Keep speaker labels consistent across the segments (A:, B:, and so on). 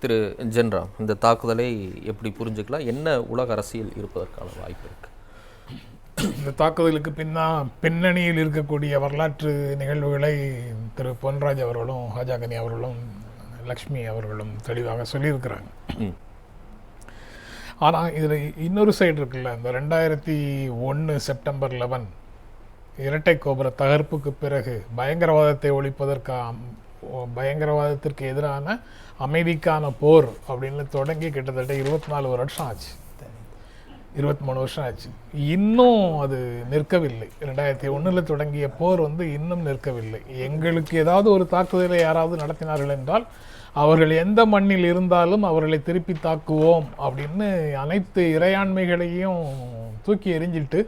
A: திரு ஜென்ராம் இந்த தாக்குதலை எப்படி புரிஞ்சுக்கலாம்? என்ன உலக அரசியல் இருப்பதற்கான வாய்ப்பு இருக்கு?
B: இந்த தாக்குதலுக்கு பின்னா பின்னணியில் இருக்கக்கூடிய வரலாற்று நிகழ்வுகளை திரு பொன்ராஜ் அவர்களும் ஹாஜாகனி அவர்களும் லக்ஷ்மி அவர்களும் தெளிவாக சொல்லியிருக்கிறாங்க. ஆனால் இதில் இன்னொரு சைடு இருக்குல்ல இந்த ரெண்டாயிரத்தி ஒன்று செப்டம்பர் லெவன் இரட்டை கோபுர தகர்ப்புக்கு பிறகு பயங்கரவாதத்தை ஒழிப்பதற்கு அம்- ஓ- பயங்கரவாதத்திற்கு எதிரான அமைதிக்கான போர் அப்படின்னு தொடங்கி கிட்டத்தட்ட இருபத்தி நாலு வருஷம் ஆச்சு. இருபத்தி மூணு வருஷம் ஆச்சு. இன்னும் அது நிற்கவில்லை. ரெண்டாயிரத்தி ஒன்றில் தொடங்கிய போர் வந்து இன்னும் நிற்கவில்லை. எங்களுக்கு ஏதாவது ஒரு தாக்குதலை யாராவது நடத்தினார்கள் என்றால் அவர்கள் எந்த மண்ணில் இருந்தாலும் அவர்களை திருப்பி தாக்குவோம் அப்படின்னு அனைத்து இறையாண்மைகளையும் தூக்கி எறிஞ்சிட்டு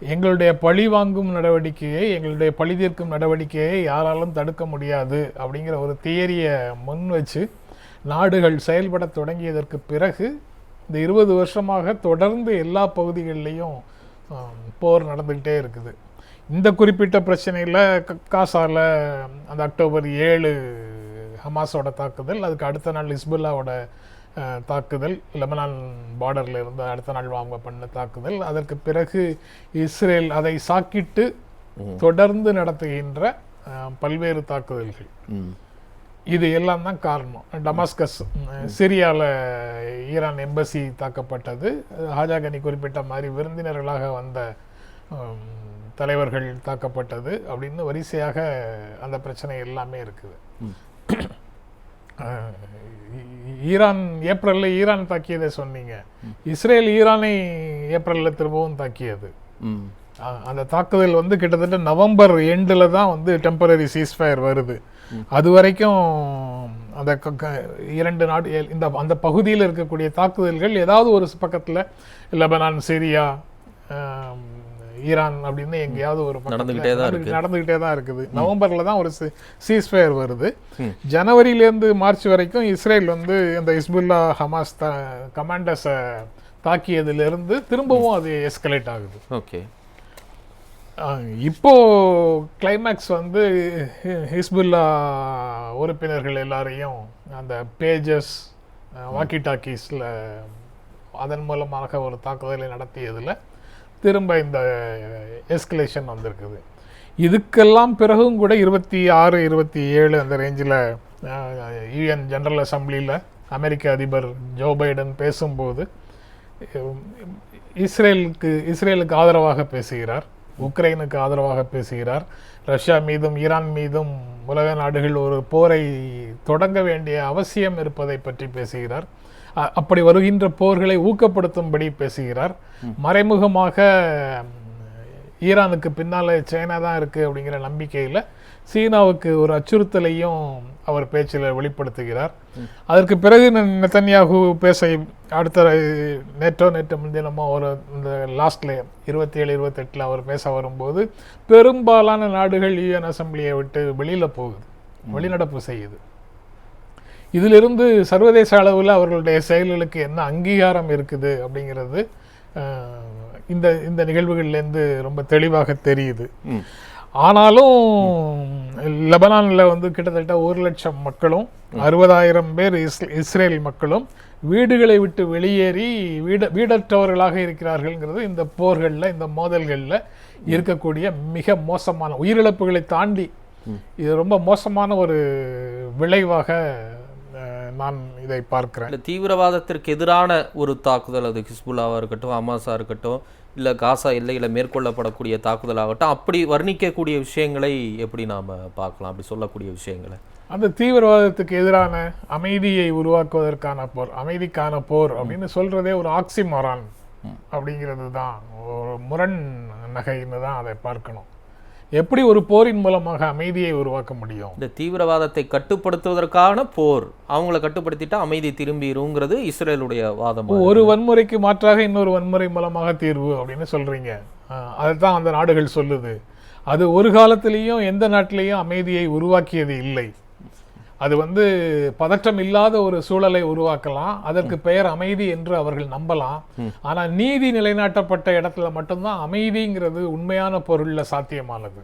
B: எங்களுடைய பழி வாங்கும் நடவடிக்கையை எங்களுடைய பழி தீர்க்கும் நடவடிக்கையை யாராலும் தடுக்க முடியாது அப்படிங்கிற ஒரு தியரியை முன் வச்சு நாடுகள் செயல்பட தொடங்கியதற்கு பிறகு இந்த இருபது வருஷமாக தொடர்ந்து எல்லா பகுதிகளிலையும் போர் நடந்துக்கிட்டே இருக்குது. இந்த குறிப்பிட்ட பிரச்சனையில் காசாவில் அந்த அக்டோபர் ஏழு ஹமாஸோட தாக்குதல் அதுக்கு அடுத்த நாள் ஹிஸ்புல்லாவோட தாக்குதல் லெபனான் பார்டரில் இருந்து அடுத்த நாள் அவங்க பண்ண தாக்குதல். அதற்கு பிறகு இஸ்ரேல் அதை சாக்கிட்டு தொடர்ந்து நடத்துகின்ற பல்வேறு தாக்குதல்கள். இது எல்லாம் தான் காரணம். டமாஸ்கஸ் சிரியாவில் ஈரான் எம்பசி தாக்கப்பட்டது. ஹாஜாகனி குறிப்பிட்ட மாதிரி விருந்தினர்களாக வந்த தலைவர்கள் தாக்கப்பட்டது. அப்படின்னு வரிசையாக அந்த பிரச்சனை எல்லாமே இருக்குது. ஈரான் ஏப்ரலில் ஈரான் தாக்கியதை சொன்னீங்க. இஸ்ரேல் ஈரானை ஏப்ரலில் திரும்பவும் தாக்கியது. அந்த தாக்குதல் வந்து கிட்டத்தட்ட நவம்பர் எண்டில் தான் வந்து டெம்பரரி சீஸ்ஃபயர் வருது. அது வரைக்கும் அந்த இரண்டு நாடு இந்த அந்த பகுதியில் இருக்கக்கூடிய தாக்குதல்கள் ஏதாவது ஒரு பக்கத்தில் லெபனான் சிரியா ஈரான் அப்படின்னு எங்கேயாவது ஒரு
A: நடந்துகிட்டே தான்
B: நடந்து- நடந்துகிட்டே தான் இருக்குது. நவம்பர்ல தான் ஒரு சீஸ்ஃபயர் வருது. ஜனவரியிலேருந்து மார்ச் வரைக்கும் இஸ்ரேல் வந்து இந்த ஹிஸ்புல்லா ஹமாஸ் த கமாண்டர்ஸை தாக்கியதிலிருந்து திரும்பவும் அது எஸ்கலேட் ஆகுது.
A: ஓகே.
B: இப்போ கிளைமேக்ஸ் வந்து ஹிஸ்புல்லா உறுப்பினர்கள் எல்லாரையும் அந்த பேஜஸ் வாக்கி டாக்கீஸில் அதன் மூலமாக ஒரு தாக்குதலை நடத்தியதில் திரும்ப இந்த எஸ்கலேஷன் வந்திருக்குது. இதுக்கெல்லாம் பிறகும் கூட இருபத்தி ஆறு இருபத்தி ஏழு அந்த ரேஞ்சில் யூஎன் ஜெனரல் அசம்பிளியில் அமெரிக்க அதிபர் ஜோ பைடன் பேசும்போது இஸ்ரேலுக்கு இஸ்ரேலுக்கு ஆதரவாக பேசுகிறார் உக்ரைனுக்கு ஆதரவாக பேசுகிறார் ரஷ்யா மீதும் ஈரான் மீதும் உலக நாடுகள் ஒரு போரை தொடங்க வேண்டிய அவசியம் இருப்பதை பற்றி பேசுகிறார். அப்படி வருகின்ற போர்களை ஊக்கப்படுத்தும்படி பேசுகிறார். மறைமுகமாக ஈரானுக்கு பின்னால சைனா தான் இருக்கு அப்படிங்கிற நம்பிக்கையில் சீனாவுக்கு ஒரு அச்சுறுத்தலையும் அவர் பேச்சில் வெளிப்படுத்துகிறார். அதற்கு பிறகு நெத்தன்யாகு பேச அடுத்த நேற்றோ நேற்று முன்தினமோ ஒரு இந்த லாஸ்ட்ல இருபத்தி ஏழு இருபத்தெட்டில் அவர் பேச வரும்போது பெரும்பாலான நாடுகள் யூஎன் அசம்பிளியை விட்டு வெளியில போகுது. வெளிநடப்பு செய்யுது. இதிலிருந்து சர்வதேச அளவில் அவர்களுடைய செயல்களுக்கு என்ன அங்கீகாரம் இருக்குது அப்படிங்கிறது இந்த இந்த நிகழ்வுகள்லேருந்து ரொம்ப தெளிவாக தெரியுது. ஆனாலும் லெபனானில் வந்து கிட்டத்தட்ட ஒரு லட்சம் மக்களும் அறுபதாயிரம் பேர் இஸ்- இஸ்ரேல் மக்களும் வீடுகளை விட்டு வெளியேறி வீட வீடற்றவர்களாக இருக்கிறார்கள்ங்கிறது இந்த போர்களில் இந்த மோதல்களில் இருக்கக்கூடிய மிக மோசமான உயிரிழப்புகளை தாண்டி இது ரொம்ப மோசமான ஒரு விளைவாக நான் இதை பார்க்கிறேன்.
A: இல்ல தீவிரவாதத்திற்கு எதிரான ஒரு தாக்குதல் அது ஹிஸ்புல்லாவாக இருக்கட்டும் ஹமாஸா இருக்கட்டும் இல்ல காசா எல்லையில் மேற்கொள்ளப்படக்கூடிய தாக்குதலாகட்டும் அப்படி வர்ணிக்கக்கூடிய விஷயங்களை எப்படி நாம பார்க்கலாம்? அப்படி சொல்லக்கூடிய விஷயங்களை.
B: அந்த தீவிரவாதத்துக்கு எதிரான அமைதியை உருவாக்குவதற்கான போர் அமைதிக்கான போர் அப்படின்னு சொல்றதே ஒரு ஆக்சிமோரான் அப்படிங்கிறது தான். ஒரு முரண் நகைன்னு தான் அதை பார்க்கணும். எப்படி ஒரு போரின் மூலமாக அமைதியை உருவாக்க முடியும்?
A: இந்த தீவிரவாதத்தை கட்டுப்படுத்துவதற்கான போர் அவங்கள கட்டுப்படுத்திட்டா அமைதி திரும்பிருங்கிறது இஸ்ரேலுடைய வாதம்
B: ஒரு வன்முறைக்கு மாற்றாக இன்னொரு வன்முறை மூலமாக தீர்வு அப்படின்னு சொல்றீங்க. அதுதான் அந்த நாடுகள் சொல்லுது. அது ஒரு காலத்திலையும் எந்த நாட்டிலையும் அமைதியை உருவாக்கியது இல்லை. அது வந்து பதற்றம் இல்லாத ஒரு சூழலை உருவாக்கலாம். அதற்கு பெயர் அமைதி என்று அவர்கள் நம்பலாம். ஆனா நீதி நிலைநாட்டப்பட்ட இடத்துல மட்டும்தான் அமைதிங்கிறது உண்மையான பொருள்ல சாத்தியமானது.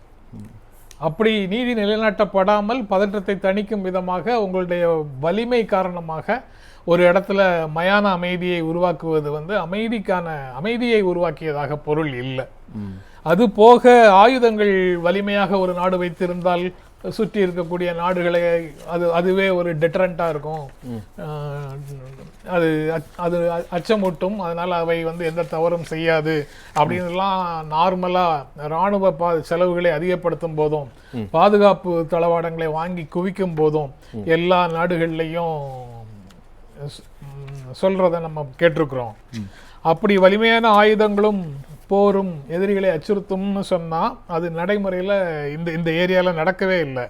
B: அப்படி நீதி நிலைநாட்டப்படாமல் பதற்றத்தை தணிக்கும் விதமாக உங்களுடைய வலிமை காரணமாக ஒரு இடத்துல மயான அமைதியை உருவாக்குவது வந்து அமைதிக்கான அமைதியை உருவாக்கியதாக பொருள் இல்லை. அது போக ஆயுதங்கள் வலிமையாக ஒரு நாடு வைத்திருந்தால் சுற்றி இருக்கக்கூடிய நாடுகளை அது அதுவே ஒரு டெட்டரண்டா இருக்கும். அது அச்- அது அச்சமூட்டும். அதனால அவை வந்து எந்த தவறும் செய்யாது. அப்படின்னுலாம் நார்மலா ராணுவ பா செலவுகளை அதிகப்படுத்தும் போதும் பாதுகாப்பு தளவாடங்களை வாங்கி குவிக்கும் போதும் எல்லா நாடுகள்லையும் சொல்றத நம்ம கேட்டிருக்கிறோம். அப்படி வலிமையான ஆயுதங்களும் போரும் எதிரிகளை அச்சுறுத்தும்னு சொன்னா அது நடைமுறையில இந்த இந்த ஏரியால நடக்கவே இல்லை.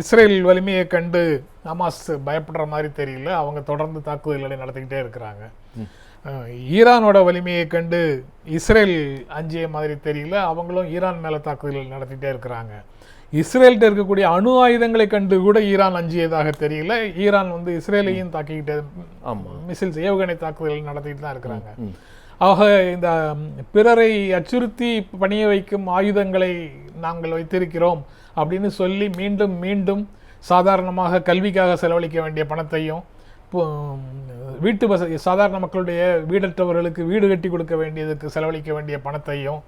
B: இஸ்ரேல் வலிமையை கண்டு ஹமாஸ் பயப்படுற மாதிரி தெரியல. அவங்க தொடர்ந்து தாக்குதல்களை நடத்திக்கிட்டே இருக்கிறாங்க. ஈரானோட வலிமையை கண்டு இஸ்ரேல் அஞ்சிய மாதிரி தெரியல. அவங்களும் ஈரான் மேல தாக்குதல்கள் நடத்திட்டே இருக்கிறாங்க. இஸ்ரேல்கிட்ட இருக்கக்கூடிய அணு ஆயுதங்களை கண்டு கூட ஈரான் அஞ்சியதாக தெரியல. ஈரான் வந்து இஸ்ரேலையும் தாக்கிக்கிட்டு மிசில்ஸ் ஏவுகணை தாக்குதல் நடத்திட்டு தான் இருக்கிறாங்க. ஆக இந்த பிறரை அச்சுறுத்தி பணிய வைக்கும் ஆயுதங்களை நாங்கள் வைத்திருக்கிறோம் அப்படின்னு சொல்லி மீண்டும் மீண்டும் சாதாரணமாக கல்விக்காக செலவழிக்க வேண்டிய பணத்தையும் இப்போ, வீட்டு வசதி சாதாரண மக்களுடைய வீடற்றவர்களுக்கு வீடு கட்டி கொடுக்க வேண்டியதுக்கு செலவழிக்க வேண்டிய பணத்தையும்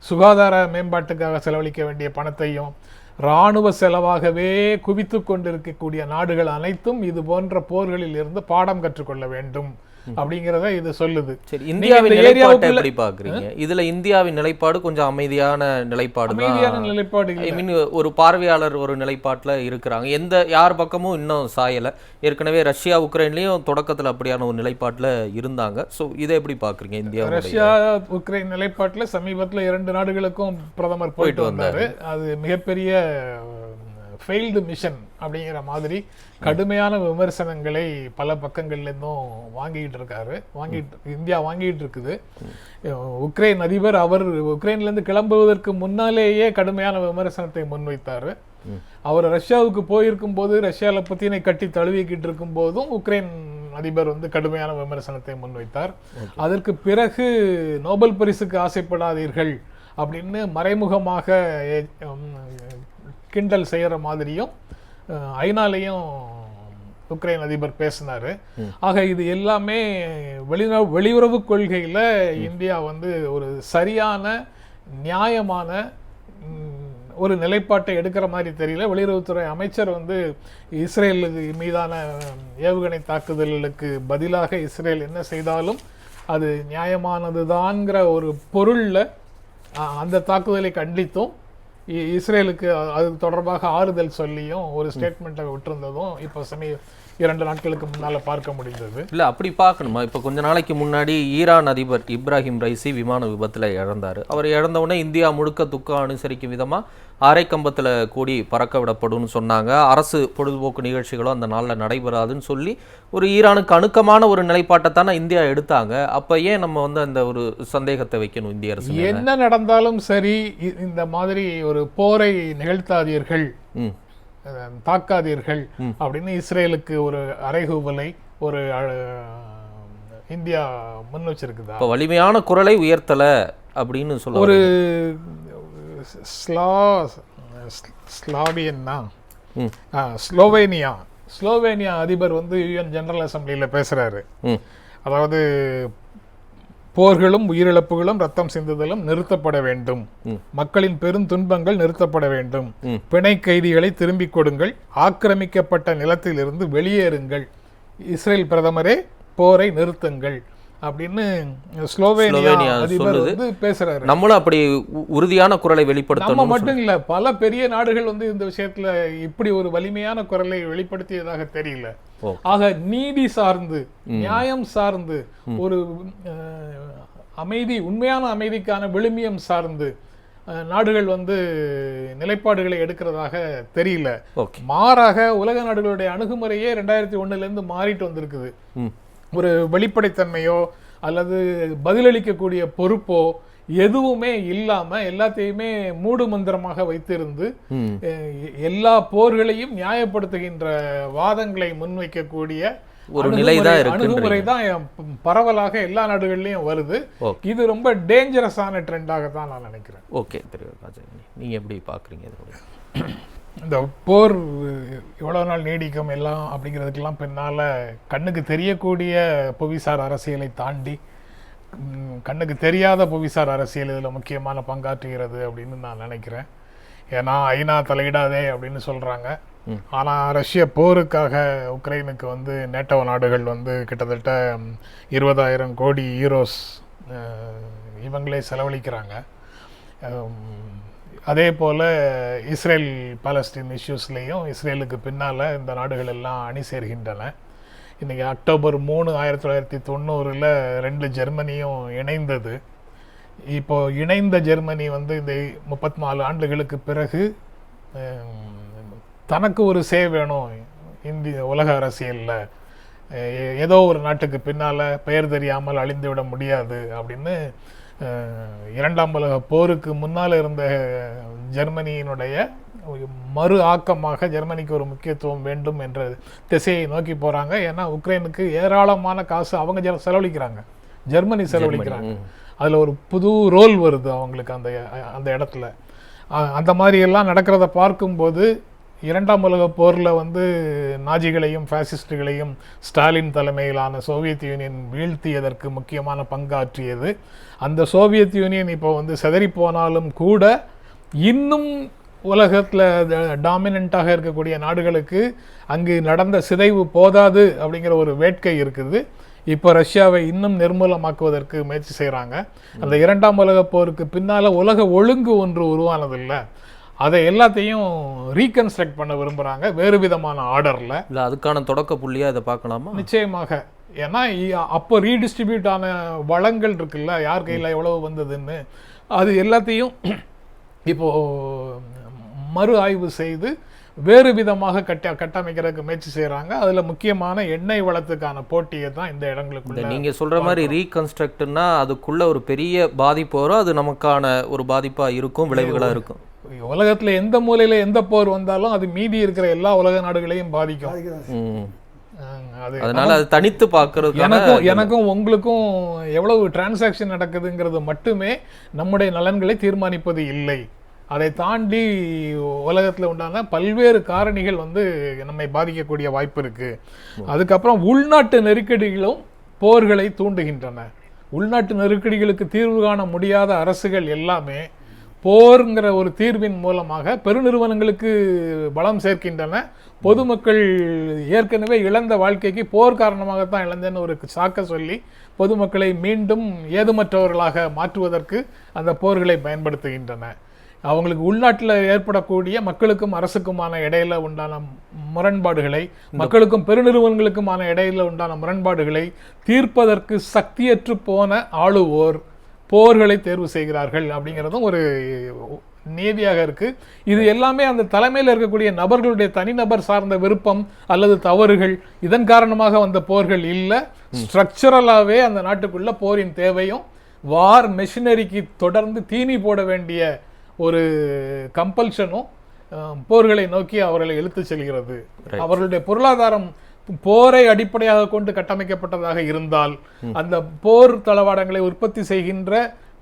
B: சுகாதார மேம்பாட்டுக்காக செலவழிக்க வேண்டிய பணத்தையும் இராணுவ செலவாகவே குவித்து கொண்டிருக்கக்கூடிய நாடுகள் அனைத்தும் இது போன்ற போர்களில் இருந்து பாடம் கற்றுக்கொள்ள வேண்டும். அப்படிங்கிறத இது சொல்லுது.
A: சரி இந்தியாவின் நிலைப்பாட்டை எப்படி பாக்குறீங்க இதுல இந்தியாவின் நிலைப்பாடு கொஞ்சம் அமைதியான நிலைப்பாடு
B: அமைதியான நிலைப்பாடு
A: ஐ மீன் ஒரு பார்வையாளர் ஒரு நிலைப்பாட்டுல இருக்கிறாங்க. எந்த யார் பக்கமும் இன்னும் சாயல. ஏற்கனவே ரஷ்யா உக்ரைன்லயும் தொடக்கத்துல அப்படியான ஒரு நிலைப்பாட்டுல இருந்தாங்க. சோ இதை எப்படி பாக்குறீங்க இந்தியா
B: ரஷ்யா உக்ரைன் நிலைப்பாட்டுல சமீபத்துல இரண்டு நாடுகளுக்கும் பிரதமர் போயிட்டு வந்தாரு. அது மிகப்பெரிய ஃபெயில்டு மிஷன் அப்படிங்கிற மாதிரி கடுமையான விமர்சனங்களை பல பக்கங்கள்ல இருந்தும் வாங்கிட்டு இருக்காரு வாங்கிட்டு இந்தியா வாங்கிட்டு இருக்குது உக்ரைன் அதிபர் அவர் உக்ரைன்ல இருந்து கிளம்புவதற்கு முன்னாலேயே கடுமையான விமர்சனத்தை முன்வைத்தாரு. அவர் ரஷ்யாவுக்கு போயிருக்கும் போது ரஷ்யால பத்தினை கட்டி தழுவிக்கிட்டு இருக்கும் போதும் உக்ரைன் அதிபர் வந்து கடுமையான விமர்சனத்தை முன்வைத்தார். அதற்கு பிறகு நோபல் பரிசுக்கு ஆசைப்படாதீர்கள் அப்படின்னு மறைமுகமாக கிண்டல் செய்யற மாதிரியும் ஐநாலையும் உக்ரைன் அதிபர் பேசினாரு. ஆக இது எல்லாமே வெளியுறவு வெளியுறவு கொள்கையில இந்தியா வந்து ஒரு சரியான நியாயமான ஒரு நிலைப்பாட்டை எடுக்கிற மாதிரி தெரியல. வெளியுறவுத்துறை அமைச்சர் வந்து இஸ்ரேல் மீதான ஏவுகணை தாக்குதல்களுக்கு பதிலாக இஸ்ரேல் என்ன செய்தாலும் அது நியாயமானதுதான்ங்கிற ஒரு பொருள்ல அந்த தாக்குதலை கண்டித்தும் இஸ்ரேலுக்கு அது தொடர்பாக ஆறுதல் சொல்லியும் ஒரு ஸ்டேட்மெண்ட்டை விட்டிருந்ததும் இப்போ சமீ இரண்டு நாட்களுக்கு முன்னால பார்க்க முடிந்தது.
A: இல்ல அப்படி பார்க்கணுமா? இப்ப கொஞ்ச நாளைக்கு முன்னாடி ஈரான் அதிபர் இப்ராஹிம் ரைசி விமான விபத்துல இழந்தாரு. அவர் இழந்த உடனே இந்தியா முழுக்க துக்கம் அனுசரிக்கும் விதமா அரை கம்பத்துல கூடி பறக்க விடப்படும்னு சொன்னாங்க. அரசு பொழுதுபோக்கு நிகழ்ச்சிகளும் அந்த நாள்ல நடைபெறாதுன்னு சொல்லி ஒரு ஈரானுக்கு அணுக்கமான ஒரு நிலைப்பாட்டை தானே இந்தியா எடுத்தாங்க. அப்ப ஏன் நம்ம வந்து அந்த ஒரு சந்தேகத்தை வைக்கணும் இந்திய அரசு?
B: என்ன நடந்தாலும் சரி இந்த மாதிரி ஒரு போரை நிகழ்த்தாதீர்கள். தாக்காதீர்கள் அப்படின்னு இஸ்ரேலுக்கு ஒரு அறைகூவலை ஒரு இந்தியா முன் வச்சிருக்குதா?
A: வலிமையான குரலை உயர்த்தல அப்படின்னு சொல்ல
B: ஒரு ஸ்லா ஸ்லாவியன்னா? ஸ்லோவேனியா. ஸ்லோவேனியா அதிபர் வந்து யுஎன் ஜெனரல் அசம்பிளியில் பேசுறாரு.
A: ம்.
B: அதாவது போர்களும் உயிரிழப்புகளும் ரத்தம் சிந்துதலும் நிறுத்தப்பட வேண்டும். மக்களின் பெரும் துன்பங்கள் நிறுத்தப்பட வேண்டும். பிணை கைதிகளை திரும்பிக் கொடுங்கள். ஆக்கிரமிக்கப்பட்ட நிலத்திலிருந்து வெளியேறுங்கள். இஸ்ரேல் பிரதமரே போரை நிறுத்துங்கள். அப்படின்னு ஸ்லோவேனியா அதிபர். வந்து பேசுறாரு.
A: நம்மளும் அப்படி உறுதியான குரலை
B: நம்ம
A: வெளிப்படுத்தணும்
B: மட்டும் இல்ல பல பெரிய நாடுகள் வந்து இந்த விஷயத்துல இப்படி ஒரு வலிமையான குரலை வெளிப்படுத்தியதாக தெரியல. ஆக நீதி சார்ந்து நியாயம் சார்ந்து ஒரு அமைதி உண்மையான அமைதிக்கான விழுமியம் சார்ந்து நாடுகள் வந்து நிலைப்பாடுகளை எடுக்கிறதாக தெரியல. மாறாக உலக நாடுகளுடைய அணுகுமுறையே ரெண்டாயிரத்தி ஒண்ணுல இருந்து மாறிட்டு வந்திருக்குது. ஒரு வெளிப்படைத்தன்மையோ அல்லது பதிலளிக்கக்கூடிய பொறுப்போ எதுவுமே இல்லாம எல்லாத்தையுமே மூடு மந்திரமாக வைத்திருந்து எல்லா போர்களையும் நியாயப்படுத்துகின்ற வாதங்களை முன்வைக்கக்கூடிய
A: ஒரு நிலை தான்
B: அணுகுமுறை- தான் பரவலாக எல்லா நாடுகள்லயும் வருது. இது ரொம்ப டேஞ்சரஸான ட்ரெண்டாக தான் நான் நினைக்கிறேன்.
A: ஓகே திரு ராஜகிரி நீங்க எப்படி பாக்குறீங்க இதோட
B: இந்த போர் எவ்வளவு நாள் நீடிக்கும் எல்லாம் அப்படிங்கிறதுக்கெல்லாம் பின்னால கண்ணுக்கு தெரியக்கூடிய புவிசார் அரசியலை தாண்டி கண்ணுக்கு தெரியாத புவிசார் அரசியல் இதில் முக்கியமான பங்காற்றுகிறது அப்படின்னு நான் நினைக்கிறேன். ஏன்னா ஐநா தலையிடாதே அப்படின்னு சொல்றாங்க.
A: ம்.
B: ஆனா ரஷ்ய போருக்காக உக்ரைனுக்கு வந்து நேட்டோ நாடுகள் வந்து கிட்டத்தட்ட இருபதாயிரம் கோடி அஹ், இவங்களே செலவழிக்கிறாங்க. அதே போல் இஸ்ரேல் பாலஸ்தீன் இஷ்யூஸ்லேயும் இஸ்ரேலுக்கு பின்னால் இந்த நாடுகள் எல்லாம் அணி சேர்கின்றன. இன்றைக்கி அக்டோபர் மூணு ஆயிரத்தி தொள்ளாயிரத்தி தொண்ணூறில் ரெண்டு ஜெர்மனியும் இணைந்தது. இப்போ இணைந்த ஜெர்மனி வந்து இந்த முப்பத்தி நாலு ஆண்டுகளுக்கு பிறகு தனக்கு ஒரு சே வேணும் இந்திய உலக அரசியலில். ஏதோ ஒரு நாட்டுக்கு பின்னால் பெயர் தெரியாமல் அழிந்து விட முடியாது அப்படின்னு இரண்டாம் உலக போருக்கு முன்னால் இருந்த ஜெர்மனியினுடைய மறு ஆக்கமாக ஜெர்மனிக்கு ஒரு முக்கியத்துவம் வேண்டும் என்ற திசையை நோக்கி போகிறாங்க ஏன்னா உக்ரைனுக்கு ஏராளமான காசு அவங்க செலவழிக்கிறாங்க. ஜெர்மனி செலவழிக்கிறாங்க. அதில் ஒரு புது ரோல் வருது அவங்களுக்கு அந்த அந்த இடத்துல. அந்த மாதிரி எல்லாம் நடக்கிறத பார்க்கும்போது இரண்டாம் உலக போரில் வந்து நாஜிகளையும் ஃபேசிஸ்டுகளையும் ஸ்டாலின் தலைமையிலான சோவியத் யூனியன் வீழ்த்தியதற்கு முக்கியமான பங்காற்றியது. அந்த சோவியத் யூனியன் இப்போ வந்து சிதறி போனாலும் கூட இன்னும் உலகத்தில் டாமினண்ட்டாக இருக்கக்கூடிய நாடுகளுக்கு அங்கு நடந்த சிதைவு போதாது அப்படிங்கிற ஒரு வேட்கை இருக்குது. இப்போ ரஷ்யாவை இன்னும் நிர்மூலமாக்குவதற்கு முயற்சி செய்கிறாங்க அந்த இரண்டாம் உலக போருக்கு பின்னால் உலக ஒழுங்கு ஒன்று உருவானதில்லை. அதை எல்லாத்தையும் ரீகன்ஸ்ட்ரக்ட் பண்ண விரும்புகிறாங்க வேறு விதமான ஆர்டரில்
A: இல்ல அதுக்கான தொடக்க புள்ளியா இதை பார்க்கலாமா?
B: நிச்சயமாக. ஏன்னா அப்போ ரீடிஸ்ட்ரிபியூட் ஆன வளங்கள் இருக்குல்ல யார் கையில் எவ்வளவு வந்ததுன்னு அது எல்லாத்தையும் இப்போ மறு ஆய்வு செய்து வேறு விதமாக கட்ட கட்டமைக்கிறதுக்கு முயற்சி செய்கிறாங்க அதில் முக்கியமான எண்ணெய் வளத்துக்கான போட்டியை தான் இந்த
A: இந்த
B: இடங்களுக்குள்ள
A: நீங்க சொல்ற மாதிரி ரீகன்ஸ்ட்ரக்ட்னா அதுக்குள்ள ஒரு பெரிய பாதிப்பு வரும். அது நமக்கான ஒரு பாதிப்பா இருக்கும் விளைவுகளா இருக்கும்.
B: உலகத்துல எந்த மூலையில எந்த போர் வந்தாலும் அது மீதி இருக்கிற எல்லா உலக நாடுகளையும் பாதிக்கும்.
A: அதனால அது தனித்து பார்க்கறதுக்கான
B: எனக்கும் எனக்கும் உங்களுக்கும் எவ்வளவு டிரான்சாக்ஷன் நடக்குதுங்கிறது மட்டுமே நம்முடைய நலன்களை தீர்மானிப்பது இல்லை. அதை தாண்டி உலகத்தில் உண்டான பல்வேறு காரணிகள் வந்து நம்மை பாதிக்கக்கூடிய வாய்ப்பு இருக்கு. அதுக்கப்புறம் உள்நாட்டு நெருக்கடிகளும் போர்களை தூண்டுகின்றன. உள்நாட்டு நெருக்கடிகளுக்கு தீர்வு காண முடியாத அரசுகள் எல்லாமே போருங்கிற ஒரு தீர்வின் மூலமாக பெருநிறுவனங்களுக்கு பலம் சேர்க்கின்றன. பொதுமக்கள் ஏற்கனவே இழந்த வாழ்க்கைக்கு போர் காரணமாகத்தான் இழந்தேன்னு ஒரு சாக்க சொல்லி பொதுமக்களை மீண்டும் ஏதுமற்றவர்களாக மாற்றுவதற்கு அந்த போர்களை பயன்படுத்துகின்றன. அவங்களுக்கு உள்நாட்டில் ஏற்படக்கூடிய மக்களுக்கும் அரசுக்குமான இடையில உண்டான முரண்பாடுகளை மக்களுக்கும் பெருநிறுவனங்களுக்குமான இடையில உண்டான முரண்பாடுகளை தீர்ப்பதற்கு சக்தியற்று போன ஆளுவோர். போர்களை தேர்வு செய்கிறார்கள் அப்படிங்கிறதும் ஒரு நீதியாக இருக்கு. இது எல்லாமே அந்த தலைமையில் இருக்கக்கூடிய நபர்களுடைய தனிநபர் சார்ந்த விருப்பம் அல்லது தவறுகள் இதன் காரணமாக வந்த போர்கள் இல்லை. ஸ்ட்ரக்சரலாகவே அந்த நாட்டுக்குள்ள போரின் தேவையும் வார் மெஷினரிக்கு தொடர்ந்து தீனி போட வேண்டிய ஒரு கம்பல்ஷனும் போர்களை நோக்கி அவர்களை இழுத்துச் செல்கிறது. அவர்களுடைய பொருளாதாரம் போரை அடிப்படையாக கொண்டு கட்டமைக்கப்பட்டதாக இருந்தால் அந்த போர் தளவாடங்களை உற்பத்தி செய்கின்ற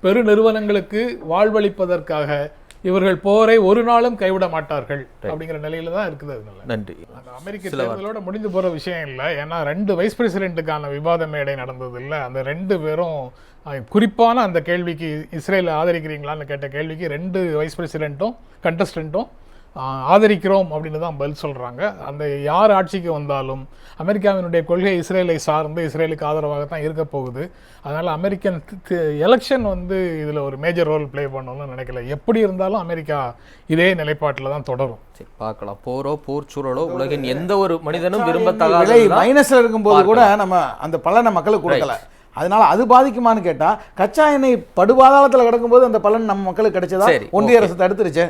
B: பெருநிறுவனங்களுக்கு வாழ்வளிப்பதற்காக இவர்கள் போரை ஒரு நாளும் கைவிட மாட்டார்கள் அப்படிங்கிற நிலையில தான் இருக்குது அதனால
A: நன்றி.
B: அமெரிக்க தேர்தலோட முடிந்து போற விஷயம் இல்லை. ஏன்னா ரெண்டு வைஸ் பிரசிடென்ட்டுக்கான விவாத மேடை நடந்தது இல்லை. அந்த ரெண்டு பேரும் குறிப்பான அந்த கேள்விக்கு இஸ்ரேலை ஆதரிக்கிறீங்களான்னு கேட்ட கேள்விக்கு ரெண்டு வைஸ் பிரசிடென்ட்டும் கண்டஸ்டண்ட்டும் ஆதரிக்கிறோம் அப்படின்னு தான் பதில் சொல்றாங்க. அந்த யார் ஆட்சிக்கு வந்தாலும் அமெரிக்காவினுடைய கொள்கை இஸ்ரேலை சார்ந்து இஸ்ரேலுக்கு ஆதரவாக தான் இருக்க போகுது. அதனால அமெரிக்கன் எலெக்ஷன் வந்து இதுல ஒரு மேஜர் ரோல் ப்ளே பண்ணணும்னு நினைக்கல. எப்படி இருந்தாலும் அமெரிக்கா இதே நிலைப்பாட்டில் தான் தொடரும்.
A: சரி பார்க்கலாம். போரோ போர் சூழலோ உலகின் எந்த ஒரு மனிதனும் விரும்பத்தகாத
C: மைனஸ்ல இருக்கும்போது கூட நம்ம அந்த பலனை மக்களுக்கு கொடுக்கல. அதனால அது பாதிக்குமான்னு கேட்டா கச்சா எண்ணெய் படுபாதாளத்துல கிடக்கும்போது அந்த பலன் நம்ம மக்களுக்கு கிடைச்சதா? ஒன்றிய. அரசு தடுத்துருச்சு.